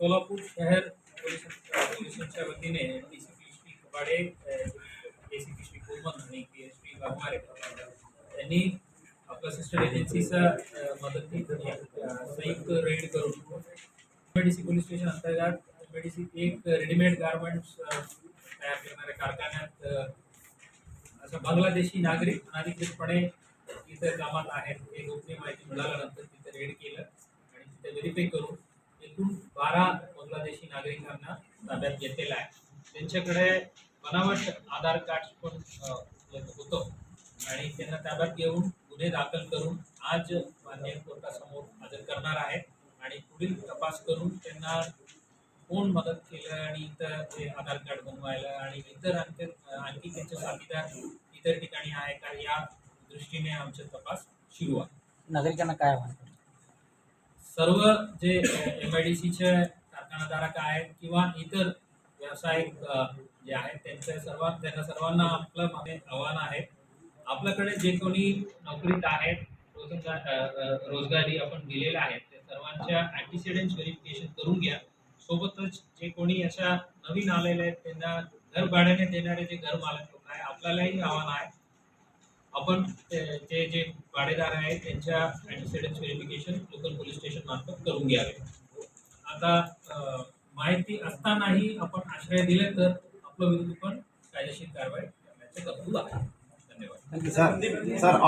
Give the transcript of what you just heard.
सोलापूर शहर पोलिसांच्या वतीने D C P Shri Kapade A C P Shri Koman आणि पी एच पी वाघमारे यांनी आपल्या सिस्टर एजन्सीचा मदती संयुक्त रेड करून मेडिसी पोलीस स्टेशन अंतर्गत मेडिसी एक रेडीमेड गार्मेंट्स तयार करणाऱ्या कारखान्यात असा बांगलादेशी नागरिक अनाधिकृतपणे इतर कामात आहेत हे गोपनीय माहिती मिळाल्यानंतर तिथे रेड केलं आणि तिथे व्हेरीफाय करून बारा बांगलादेशी नागरिकांना ताब्यात घेतलेला आहे. त्यांच्याकडे बनावट आधार कार्ड पण होतं. आणि त्यांना ताब्यात घेऊन गुन्हे दाखल करून आज मान्य कोर्टासमोर हजर करणार आहे आणि पुढील तपास करून त्यांना कोण मदत केलं आणि इतर ते आधार कार्ड बनवायला आणि इतर आणखी आणखी त्यांचे साथीदार इतर ठिकाणी आहे का या दृष्टीने आमचा तपास सुरू आहे. नागरिकांना काय आव्हान सर्व जे एम आय डी सीचे कारखानाधारक आहेत किंवा इतर व्यावसायिक जे आहेत त्यांच्या सर्व त्यांना सर्वांना आपलं मागे आव्हान आहे. आपल्याकडे जे कोणी नोकरीत आहेत रोजगार रोजगारी आपण दिलेल्या आहेत त्या सर्वांच्या अँटीसिडेंट व्हेरिफिकेशन करून घ्या. सोबतच जे कोणी अशा नवीन आलेले आहेत त्यांना घर भाड्याने देणारे जे घर मालक लोक आहे आपल्यालाही आव्हान आहे. आपण ते- जे भाडेदार आहेत त्यांच्या antecedent verification local police station मार्फत करून घ्यावे. आता माहिती असतानाही आपण आश्रय दिले तर आपलं विरुद्ध पण कायदेशीर कारवाई करण्याचे तरतूद आहे. धन्यवाद. Sir sir